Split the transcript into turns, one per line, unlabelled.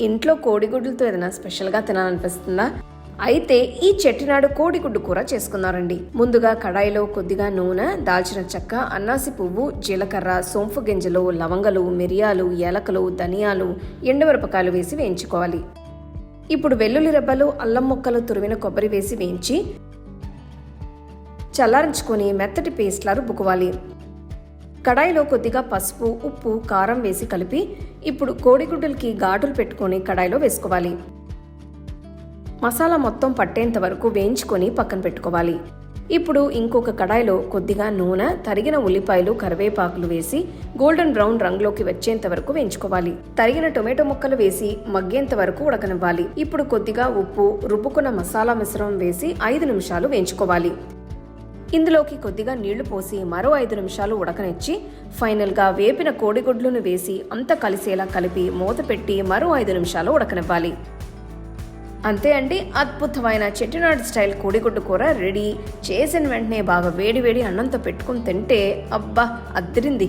ఇంట్లో కోడిగుడ్లతో ఏదైనా స్పెషల్గా తినాలనిపిస్తుందా? అయితే ఈ చెట్టినాడు కోడిగుడ్డు కూర చేసుకున్నారండి. ముందుగా కడాయిలో కొద్దిగా నూనె దాల్చిన చెక్క అన్నాసి పువ్వు జీలకర్ర సోంపు గింజలు లవంగలు మిరియాలు ఏలకలు ధనియాలు ఎండుమిరపకాయలు వేసి వేయించుకోవాలి. ఇప్పుడు వెల్లుల్లి రెబ్బలు అల్లం ముక్కలు తురిమిన కొబ్బరి వేసి వేయించి చల్లారించుకొని మెత్తటి పేస్ట్లా రుబ్బుకోవాలి. కడాయిలో కొద్దిగా పసుపు ఉప్పు కారం వేసి కలిపి ఇప్పుడు కోడిగుడ్డులకి ఘాటులు పెట్టుకొని కడాయిలో వేసుకోవాలి. మసాలా మొత్తం పట్టేంత వరకు వేయించుకొని పక్కన పెట్టుకోవాలి. ఇప్పుడు ఇంకొక కడాయిలో కొద్దిగా నూనె తరిగిన ఉల్లిపాయలు కరివేపాకులు వేసి గోల్డెన్ బ్రౌన్ రంగులోకి వచ్చేంత వరకు వేయించుకోవాలి. తరిగిన టొమాటో ముక్కలు వేసి మగ్గేంత వరకు ఉడకనివ్వాలి. ఇప్పుడు కొద్దిగా ఉప్పు రుబ్బుకున్న మసాలా మిశ్రమం వేసి ఐదు నిమిషాలు వేయించుకోవాలి. ఇందులోకి కొద్దిగా నీళ్ళు పోసి మరో ఐదు నిమిషాలు ఉడకనిచ్చి ఫైనల్గా వేపిన కోడిగుడ్లను వేసి అంతా కలిసేలా కలిపి మూత పెట్టి మరో ఐదు నిమిషాలు ఉడకనివ్వాలి. అంతే అండి అద్భుతమైన చెట్టినాడు స్టైల్ కోడిగుడ్డు కూర రెడీ. చేసిన వెంటనే బాగా వేడి వేడి అన్నంతో పెట్టుకుని తింటే అబ్బా అద్దరింది.